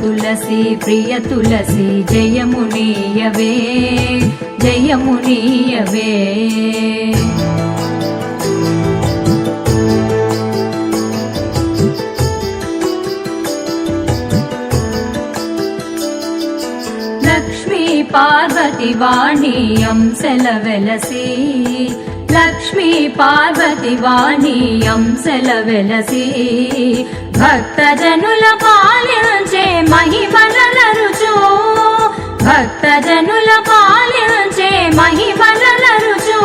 తులసి ప్రియ తులసి జయమునీయవే జయమునీయవే లక్ష్మీ పార్వతి వాణి అంశల వెలసి లక్ష్మీ పార్వతి వాణి అంశల వెలసి భక్త జనుల పాలించే మహిమల రుచు భక్త జనుల పాలించే మహిమల రుచు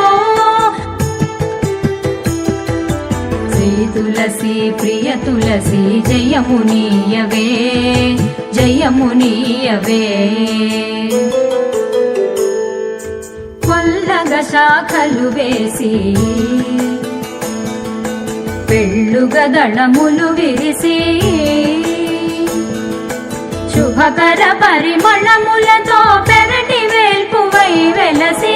శ్రీ తులసి ప్రియ తులసి జయమునీయవే జయమునీయవే. కొల్లగ శాఖలు వేసి పెళ్ళుగ దళములు విరిసి శుభకర పరిమళములతో పెరటి వేల్పువై వెలసి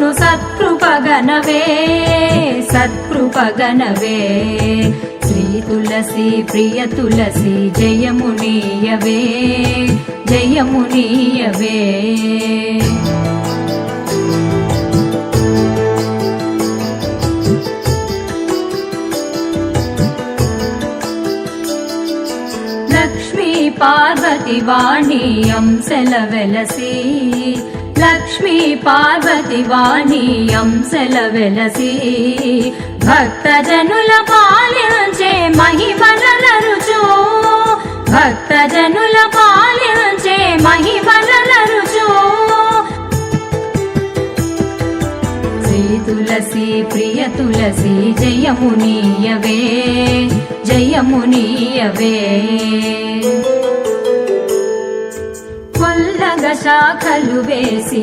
సేవింతును సత్కృపగనవే సత్కృపగనవే. శ్రీ తులసి ప్రియ తులసి జయమునీయవే జయమునీయవే లక్ష్మీ పార్వతి వాణి అంశల వెలసి. లక్ష్మీ పార్వతి వాణి అంశల వెలసి. భక్త జనుల పాలించే మహిమల రుచు. భక్త జనుల పాలించే మహిమలరుచు శ్రీ తులసి ప్రియ తులసి జయమునీయవే జయమునీయవే. కొల్లగ శాఖలు వేసి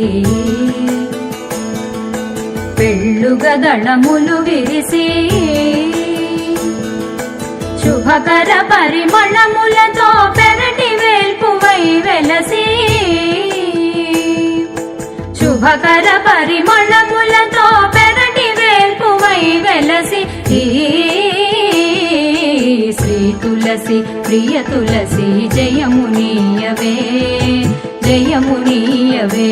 పెళ్ళుగ దళములు విరిసి శుభకర పరిమళములతో పెరటి వేల్పువై వెలసి శుభకర పరిమళములతో పెరటి వేల్పువై వెలసి శ్రీ తులసి ప్రియ తులసి జయమునీయవే. జయమునీయవే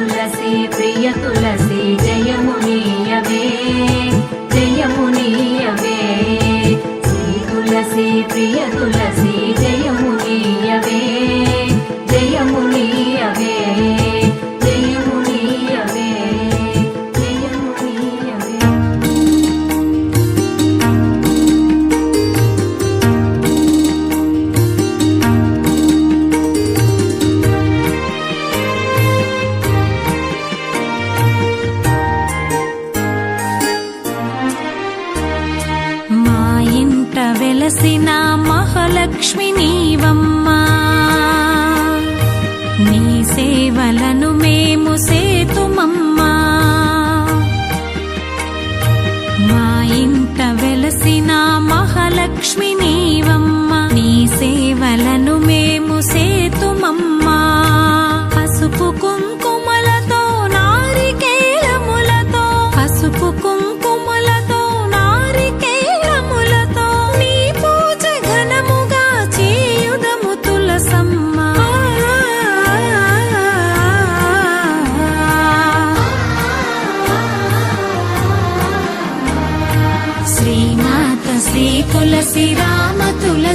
ప్రియ తులసి జయమునీయవే జయమునీయవే శ్రీ తులసి ప్రియ తులసి జయ నా మహాలక్ష్మి నీవమ్మ నీ సేవలను మే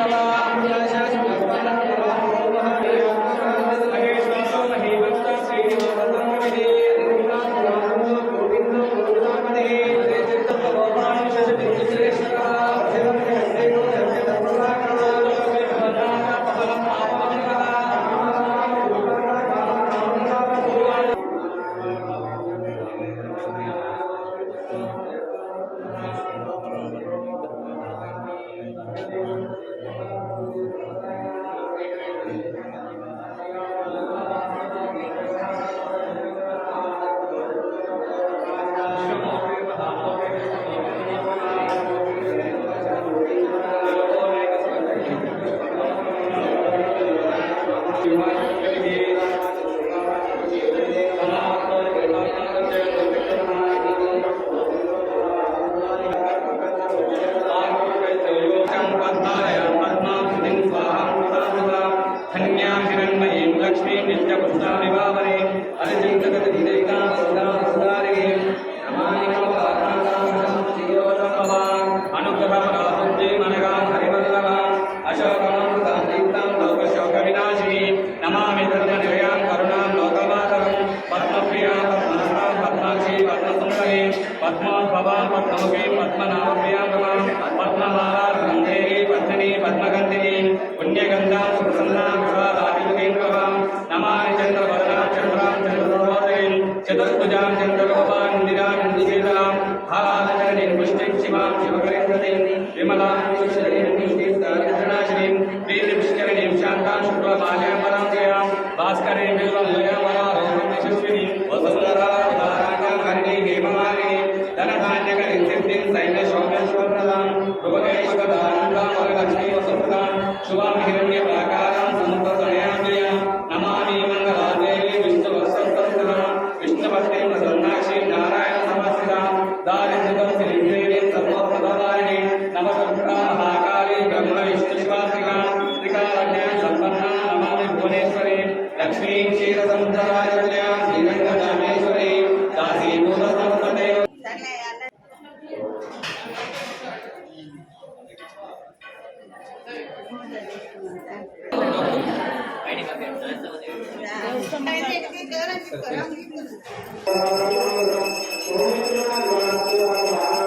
Shabbat Thank you.